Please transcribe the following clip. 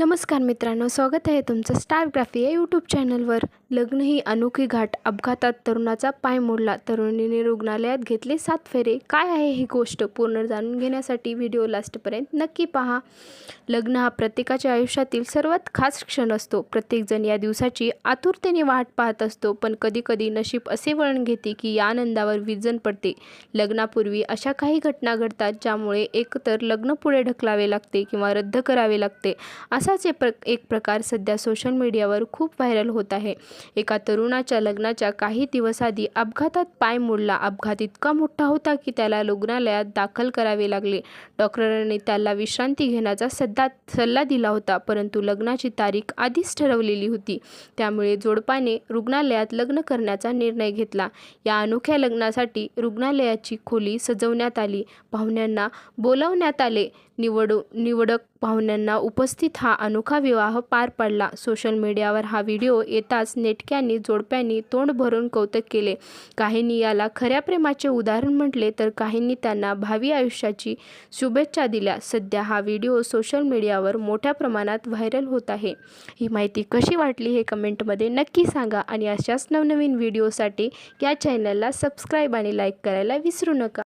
नमस्कार मित्रांनो स्वागत आहे तुमचं स्टारग्राफी या यूट्यूब चॅनलवर लग्न ही अनोखी घाट. अपघातात तरुणाचा पाय मोडला. तरुणीने रुग्णालयात घेतले सात फेरे. काय आहे ही गोष्ट? पूर्ण जाणून घेण्यासाठी व्हिडिओ लास्टपर्यंत नक्की पहा. लग्न हा प्रत्येकाच्या आयुष्यातील सर्वात खास क्षण असतो. प्रत्येकजण या दिवसाची आतुरतेने वाट पाहत असतो. पण कधीकधी नशीब असे वळण घेते की या आनंदावर विजन पडते. लग्नापूर्वी अशा काही घटना घडतात ज्यामुळे एकतर लग्न पुढे ढकलावे लागते किंवा रद्द करावे लागते. असाच एक प्र एक प्रकार सध्या सोशल मीडियावर खूप व्हायरल होत आहे. एका तरुणाच्या लग्नाच्या काही दिवस आधी अपघातात पाय मोडला. अपघात इतका मोठा होता की त्याला रुग्णालयात दाखल करावे लागले. डॉक्टरांनी त्याला विश्रांती घेण्याचा सध्या सल्ला दिला होता परंतु लग्नाची तारीख आधीच ठरवलेली होती. त्यामुळे जोडपाने रुग्णालयात लग्न करण्याचा निर्णय घेतला. या अनोख्या लग्नासाठी रुग्णालयाची खोली सजवण्यात आली. पाहुण्यांना बोलावण्यात आले. निवडू निवडक पाहुण्यांना उपस्थित हा अनोखा विवाह पार पडला. सोशल मीडियावर हा व्हिडिओ येताच नेटक्यांनी जोडप्यांनी तोंड भरून कौतुक केले. काहींनी याला खऱ्या प्रेमाचे उदाहरण म्हटले तर काहींनी त्यांना भावी आयुष्याची शुभेच्छा दिल्या. सध्या हा व्हिडिओ सोशल मीडियावर मोठ्या प्रमाणात व्हायरल होत आहे. ही माहिती कशी वाटली हे कमेंटमध्ये नक्की सांगा आणि अशाच नवनवीन व्हिडिओसाठी या चॅनलला सबस्क्राईब आणि लाईक करायला विसरू नका.